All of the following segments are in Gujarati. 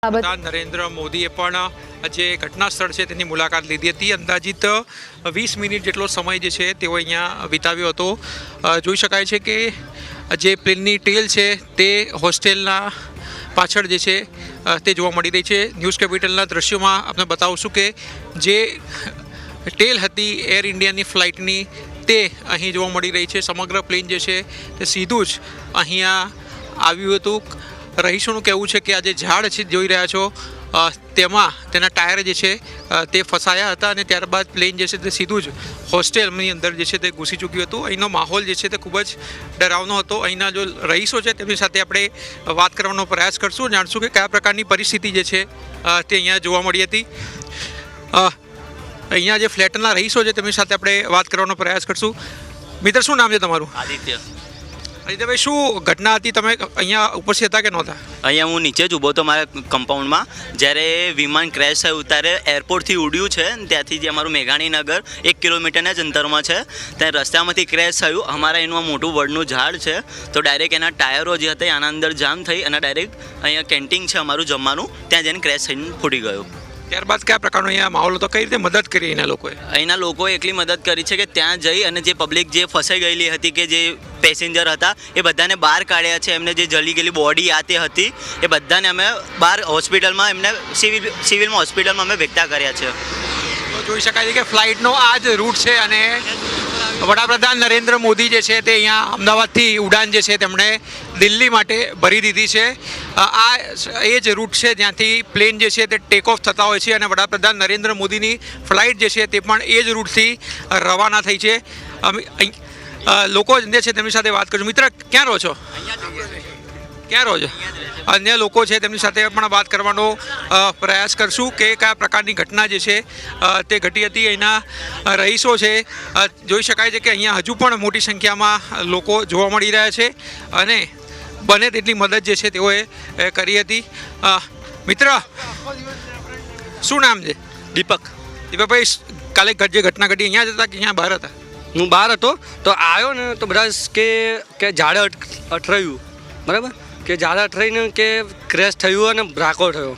વડાપ્રધાન નરેન્દ્ર મોદીએ પણ જે ઘટના સ્થળ છે તેની મુલાકાત લીધી હતી. અંદાજિત વીસ મિનિટ જેટલો સમય જે છે તેઓ અહીંયા વિતાવ્યો હતો. જોઈ શકાય છે કે જે પ્લેનની ટેલ છે તે હોસ્ટેલના પાછળ જે છે તે જોવા મળી રહી છે. ન્યૂઝ કેપિટલના દ્રશ્યોમાં આપણે બતાવશું કે જે ટેલ હતી એર ઇન્ડિયાની ફ્લાઇટની તે અહીં જોવા મળી રહી છે. સમગ્ર પ્લેન જે છે તે સીધું જ અહીંયા આવ્યું હતું. રહીશોનું કહેવું છે કે આ જે ઝાડ છે, જોઈ રહ્યા છો. તેમાં તેના ટાયર જે છે તે ફસાયા હતા અને ત્યારબાદ પ્લેન જે છે, તે સીધું જ હોસ્ટેલની અંદર જે છે, તે ઘૂસી ચૂક્યું હતું. અહીંનો માહોલ જે છે, તે ખૂબ જ ડરાવનો હતો. અહીંના જો રહીશો છે, તેમની સાથે આપણે વાત કરવાનો પ્રયાસ કરશું. જાણશું કે કયા પ્રકારની પરિસ્થિતિ જે છે તે અહીંયા જોવા મળી હતી. અહીંયા જે ફ્લેટના રહીશો છે, તેમની સાથે આપણે વાત કરવાનો પ્રયાસ કરશું. મિત્ર, શું નામ છે તમારું? આદિત્ય. અનિતાભાઈ શું ઘટના હતી? તમે અહીંયા ઉપસ્થિત હતા કે નહોતા? અહીંયા હું નીચે જ ઊભો હતો મારા કમ્પાઉન્ડમાં જ્યારે વિમાન ક્રેશ થયું ત્યારે એરપોર્ટથી ઉડ્યું છે. ત્યાંથી જે અમારું મેઘાણીનગર, એક કિલોમીટરના જ અંતરમાં છે. ત્યાં રસ્તામાંથી ક્રેશ થયું. અમારા એનું મોટું વડનું ઝાડ છે. તો ડાયરેક્ટ એના ટાયરો જે હતા આના અંદર જામ થઈ અને ડાયરેક્ટ અહીંયા કેન્ટીન છે અમારું જમવાનું. ત્યાં જઈને ક્રેશ થઈને ફૂટી ગયું. ત્યારબાદ કયા પ્રકારનો અહીંયા માહોલ હતો? કઈ રીતે મદદ કરી એના લોકોએ? અહીંના લોકોએ એટલી મદદ કરી છે કે ત્યાં જઈ અને જે પબ્લિક જે ફસાઈ ગયેલી હતી કે જે પેસેન્જર હતા એ બધાને બહાર કાઢ્યા છે. એમને જે જલી ગયેલી બોડી આ તે હતી એ બધાને અમે બહાર હોસ્પિટલમાં એમને સિવિલ સિવિલમાં હોસ્પિટલમાં અમે ભેગતા કર્યા છે. જોઈ શકાય છે કે ફ્લાઇટનો આ જ રૂટ છે અને વડાપ્રધાન નરેન્દ્ર મોદી જે છે તે અહીંયા અમદાવાદથી ઉડાન જે છે તેમણે દિલ્હી માટે ભરી દીધી છે. આ એ જ રૂટ છે જ્યાંથી પ્લેન જે છે તે ટેક ઓફ થતા હોય છે અને વડાપ્રધાન નરેન્દ્ર મોદીની ફ્લાઇટ જે છે તે પણ એ જ રૂટથી રવાના થઈ છે. લોકો જે છે તેમની સાથે વાત કરજો મિત્ર, ક્યાં રહો છો. ક્યાં રહો છો? અન્ય લોકો છે તેમની સાથે પણ વાત કરવાનો પ્રયાસ કરશું કે કયા પ્રકારની ઘટના જે છે તે ઘટી હતી. અહીંના રહીશો છે જોઈ શકાય છે કે અહીંયા હજુ પણ મોટી સંખ્યામાં લોકો જોવા મળી રહ્યા છે અને બને તેટલી મદદ જે છે તેઓએ કરી હતી. મિત્ર શું નામ છે? દીપક. દીપકભાઈ કાલે જે ઘટના ઘટી અહીંયા જ હતા કે અહીંયા બહાર હતા? હું બહાર હતો તો આવ્યો ને તો બધા કે કે ઝાડે અટ- અટરાયું બરાબર? કે ઝાલા થઈને કે ક્રેશ થયું અને ભ્રાકો થયો.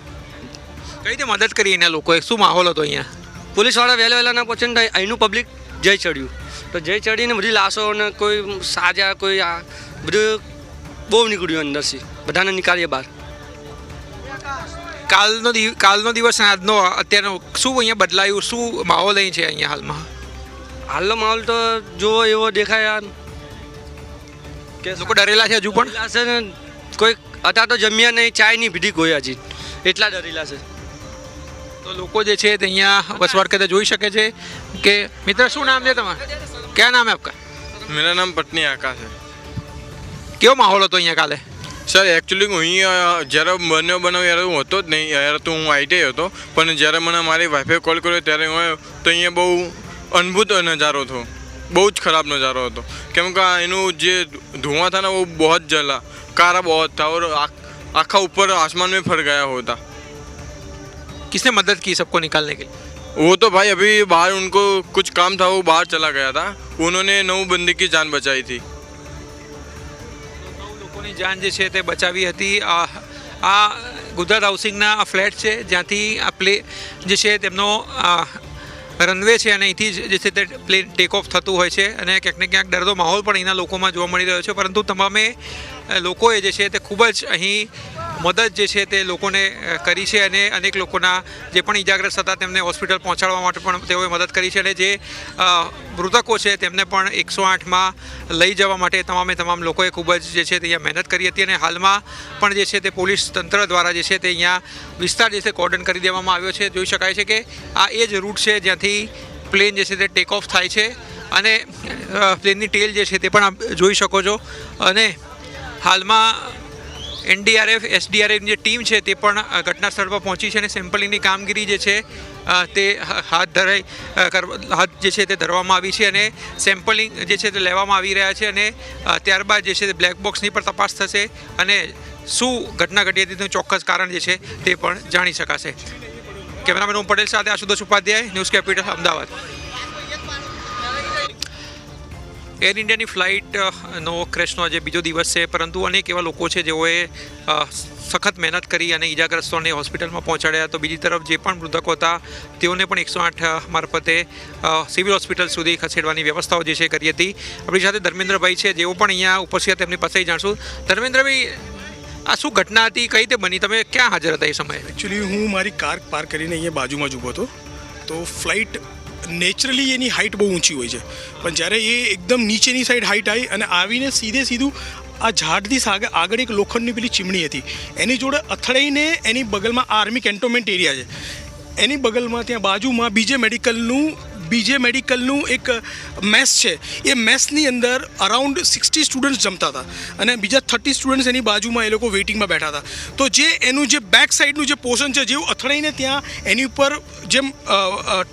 કઈ રીતે મદદ કરી એના લોકોએ? શું માહોલ હતો અહીંયા? પોલીસવાળા વહેલા વહેલા ના પહોંચે ને અહીંનું પબ્લિક જઈ ચડ્યું. તો જઈ ચડીને બધી લાશો ને કોઈ સાજા કોઈ આ બધું બહુ નીકળ્યું અંદરથી. બધાને નીકાળીએ બહાર. કાલનો દિવસ કાલનો દિવસ આજનો અત્યારનો શું અહીંયા બદલાયું? શું માહોલ અહીં છે અહીંયા હાલમાં? હાલનો માહોલ તો જુઓ એવો દેખાય કે લોકો ડરેલા છે હજુ પણ? કોઈ અત્યારે તો જમ્યા નહીં ચાય નહીં પીધી કોઈ હજી. એટલા ડરેલા છે. તો લોકો જે છે તે અહીંયા વસવાટ કરતા જોઈ શકે છે કે મિત્ર શું નામ છે તમારું? ક્યાં નામ આપકા? મેરા નામ પટની આકાશ છે કેવો માહોલ હતો અહીંયા કાલે? સર એકચ્યુઅલી હું અહીંયા જ્યારે બન્યો બનાવ ત્યારે હું હતો જ નહીં યાર તો હું આઈટીઆઈ હતો. પણ જ્યારે મને મારી વાઈફે કોલ કર્યો ત્યારે હું તો અહીંયા બહુ અદ્ભુત નજારો હતો બહુ જ खराब नज़ारा હતો કેમ કે એનું જે ધુઆ થા ના વો બહોત જલા કારા બહોત થા ઓર આખા ઉપર आसमान में फट गया होता किसने मदद की सबको निकालने के लिए वो तो भाई अभी बाहर उनको कुछ काम था वो बाहर चला गया था उन्होंने नौ बंदी की जान बचाई थी લોકોની જાન જે છે તે બચાવી હતી આ ગુજરાત હાઉસિંગના ફ્લેટ છે જ્યાંથી આ પ્લે જે છે તેમનો રનવે છે અને અહીંથી જ છે તે પ્લેન ટેક ઓફ થતું હોય છે અને ક્યાંક ને ક્યાંક ડરતો માહોલ પણ અહીંના લોકોમાં જોવા મળી રહ્યો છે. પરંતુ તમામે લોકોએ જે છે તે ખૂબ જ અહીં મદદ જે છે તે લોકોને કરી છે અને અનેક લોકોના જે પણ ઇજાગ્રસ્ત હતા તેમને હોસ્પિટલ પહોંચાડવા માટે પણ તેઓએ મદદ કરી છે અને જે મૃતકો છે તેમને પણ એકસો આઠમાં લઈ જવા માટે તમામે તમામ લોકોએ ખૂબ જ જે છે તે અહીંયા મહેનત કરી હતી અને હાલમાં પણ જે છે તે પોલીસ તંત્ર દ્વારા જે છે તે અહીંયા વિસ્તાર જે છે કોર્ડન કરી દેવામાં આવ્યો છે. જોઈ શકાય છે કે આ એ જ રૂટ છે જ્યાંથી પ્લેન જે છે તે ટેક ઓફ થાય છે અને પ્લેનની ટેલ જે છે તે પણ આપ જોઈ શકો છો અને હાલમાં એનડીઆરએફ, એસડીઆરએફની જે ટીમ છે તે પણ ઘટના સ્થળ પર પહોંચી છે અને સેમ્પલિંગની કામગીરી જે છે તે હાથ ધરાઈ હાથ જે છે તે ધરવામાં આવી છે અને સેમ્પલિંગ જે છે તે લેવામાં આવી રહ્યા છે અને ત્યારબાદ જે છે તે બ્લેક બોક્સની પણ તપાસ થશે અને શું ઘટના ઘટી હતી તેનું ચોક્કસ કારણ જે છે તે પણ જાણી શકાશે. કેમેરામેન ઓમ પટેલ સાથે Ashutosh Upadhyay, news capital, Ahmedabad. Air ઇન્ડિયાની ફ્લાઇટનો ક્રેશનો આજે બીજો દિવસ છે, પરંતુ અનેક એવા લોકો છે જેઓએ સખત મહેનત કરી અને ઈજાગ્રસ્તોને હોસ્પિટલમાં પહોંચાડ્યા. તો બીજી તરફ જે પણ મૃતકો હતા, તેઓને પણ એકસો આઠ મારફતે સિવિલ હોસ્પિટલ સુધી ખસેડવાની વ્યવસ્થાઓ જે છે કરી હતી. આપણી સાથે ધર્મેન્દ્રભાઈ છે, જેઓ પણ અહીંયા ઉપસ્થિત તેમની પાસે જાણશું. ધર્મેન્દ્રભાઈ, આ શું ઘટના હતી, કઈ રીતે બની? તમે ક્યાં હાજર હતા એ સમયે? એકચ્યુઅલી હું મારી કાર પાર્ક કરીને અહીંયા બાજુમાં જ ઊભો હતો. તો ફ્લાઇટ નેચરલી એની હાઇટ બહુ ઊંચી હોય છે. પણ જ્યારે એ એકદમ નીચેની સાઈડ હાઇટ આવી અને આવીને સીધે સીધું આ ઝાડથી આગળ એક લોખંડની પેલી ચીમણી હતી. એની જોડે અથડાઈને એની બગલમાં આર્મી કેન્ટોનમેન્ટ એરિયા છે. એની બગલમાં ત્યાં બાજુમાં બીજે મેડિકલનું બીજે મેડિકલનું એક મેસ છે, એ મેસની અંદર અરાઉન્ડ સિક્સટી સ્ટુડન્ટ્સ જમતા હતા અને બીજા થર્ટી સ્ટુડન્ટ્સ એની બાજુમાં એ લોકો વેઇટિંગમાં બેઠા હતા. તો જે એનું જે બેક સાઈડનું જે પોર્શન છે, જેવું અથડાઈને ત્યાં એની ઉપર જેમ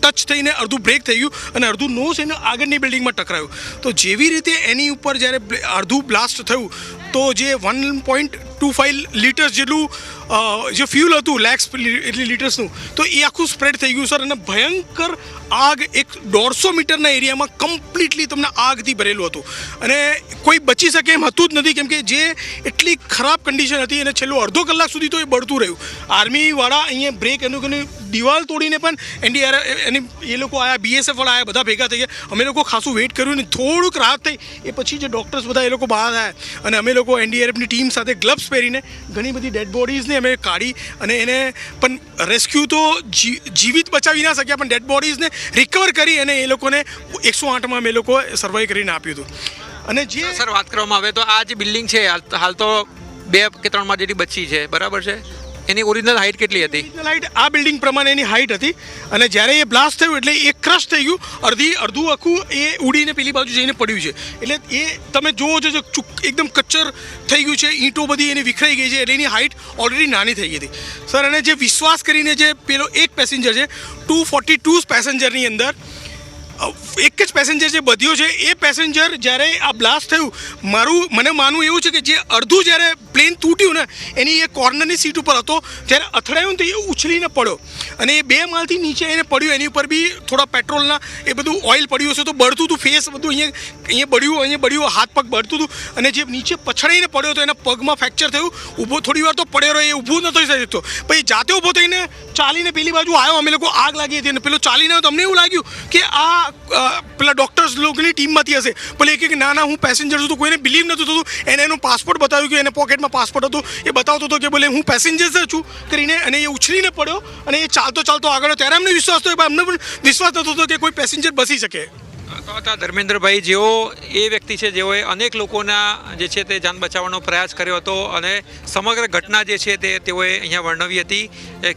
ટચ થઈને અડધું બ્રેક થઈ ગયું અને અડધું નોસ એને આગળની બિલ્ડિંગમાં ટકરાયું. તો જેવી રીતે એની ઉપર જ્યારે અડધું બ્લાસ્ટ થયું, તો જે one point two five litres જેટલું જે ફ્યુલ હતું, લેક્સ એટલી લીટર્સનું, તો એ આખું સ્પ્રેડ થઈ ગયું, સર. અને ભયંકર આગ એક દોઢસો મીટરના એરિયામાં કમ્પ્લીટલી તમને આગથી ભરેલું હતું. અને કોઈ બચી શકે એમ હતું જ નથી, કેમ કે જે એટલી ખરાબ કન્ડિશન હતી, અને છેલ્લો અડધો કલાક સુધી તો એ બળતું રહ્યું. આર્મીવાળા અહીંયા બ્રેક એનું એનું દિવાલ તોડીને પણ એનડીઆરએફ એની એ લોકો આયા, બીએસએફ વાળા આયા, બધા ભેગા થઈ ગયા. અમે લોકો ખાસું વેઇટ કર્યું ને થોડુંક રાહત થઈ. એ પછી જે ડૉક્ટર્સ બધા એ લોકો બહાર આવ્યા અને અમે લોકો એનડીઆરએફની ટીમ સાથે ગ્લવ્સ પહેરીને ઘણી બધી ડેડ બોડીઝને અમે કાઢી અને એને પણ રેસ્ક્યુ તો જીવિત બચાવી ના શક્યા, પણ ડેડ બોડીઝને રિકવર કરી અને એ લોકોને એકસો આઠમાં અમે લોકો સર્વાઈવ કરીને આપ્યું હતું. અને જે સર, વાત કરવામાં આવે તો આ જે બિલ્ડિંગ છે, હાલ તો બે કે ત્રણમાં બચી છે. બરાબર છે? એની ઓરિજિનલ હાઇટ કેટલી હતી? હાઇટ આ બિલ્ડિંગ પ્રમાણે એની હાઇટ હતી. અને જ્યારે એ બ્લાસ્ટ થયું એટલે એ ક્રશ થઈ ગયું. અડધી, અડધું આખું એ ઉડીને પેલી બાજુ જઈને પડ્યું છે. એટલે એ તમે જોવો છો જો એકદમ કચ્ચર થઈ ગયું છે. ઈંટો બધી એની વિખરાઈ ગઈ છે. એટલે એની હાઇટ ઓલરેડી નાની થઈ ગઈ હતી. સર અને જે વિશ્વાસ કરીને જે પેલો એક પેસેન્જર છે ટુ ફોર્ટી ટુ પેસેન્જરની અંદર એક જ પેસેન્જર જે બધ્યો છે, એ પેસેન્જર જ્યારે આ બ્લાસ્ટ થયું, મારું, મને માનવું એવું છે કે જે અડધું જ્યારે પ્લેન તૂટ્યું ને, એની એ કોર્નરની સીટ ઉપર હતો જ્યારે અથડાયું ને તો એ ઉછળીને પડ્યો. અને એ બે માળથી નીચે એને પડ્યું, એની ઉપર બી થોડા પેટ્રોલના એ બધું ઓઇલ પડ્યું હશે, તો બળતું હતું ફેસ બધું અહીંયા અહીંયા બળ્યું અહીંયા બળ્યું, હાથ પગ બળતું હતું. અને જે નીચે પછડાઈને પડ્યો હતો એના પગમાં ફ્રેક્ચર થયું. ઊભો થોડી વાર તો પડ્યો રહ્યો, એ ઊભું નતો થઈ શકતો. પછી જાતે ઊભો થઈને ચાલીને પેલી બાજુ આવ્યો અમે લોકો આગ લાગી હતી અને પેલો ચાલીને આવ્યો તમને એવું લાગ્યું કે આ પેલા ડૉક્ટર્સ લોકોની ટીમમાંથી હશે. પણ એક એક કે ના ના, હું પેસેન્જર છું તો કોઈને બિલીવ નહોતું થતું. એને એનો પાસપોર્ટ બતાવ્યું કે એને પોકેટમાં પાસપોર્ટ હતો. એ બતાવતો હતો કે બોલે હું પેસેન્જર છું કરીને અને એ ઉછળીને પડ્યો અને એ ચાલતો ચાલતો આગળ ત્યારે અમને વિશ્વાસ થયો અમને પણ વિશ્વાસ નતો હતો કે કોઈ પેસેન્જર બસી શકે. ધર્મેન્દ્રભાઈ, જેઓ એ વ્યક્તિ છે, જેઓએ અનેક લોકોના જે છે તે જાન બચાવવાનો પ્રયાસ કર્યો હતો અને સમગ્ર ઘટના જે છે તે તેઓએ અહીંયા વર્ણવી હતી કે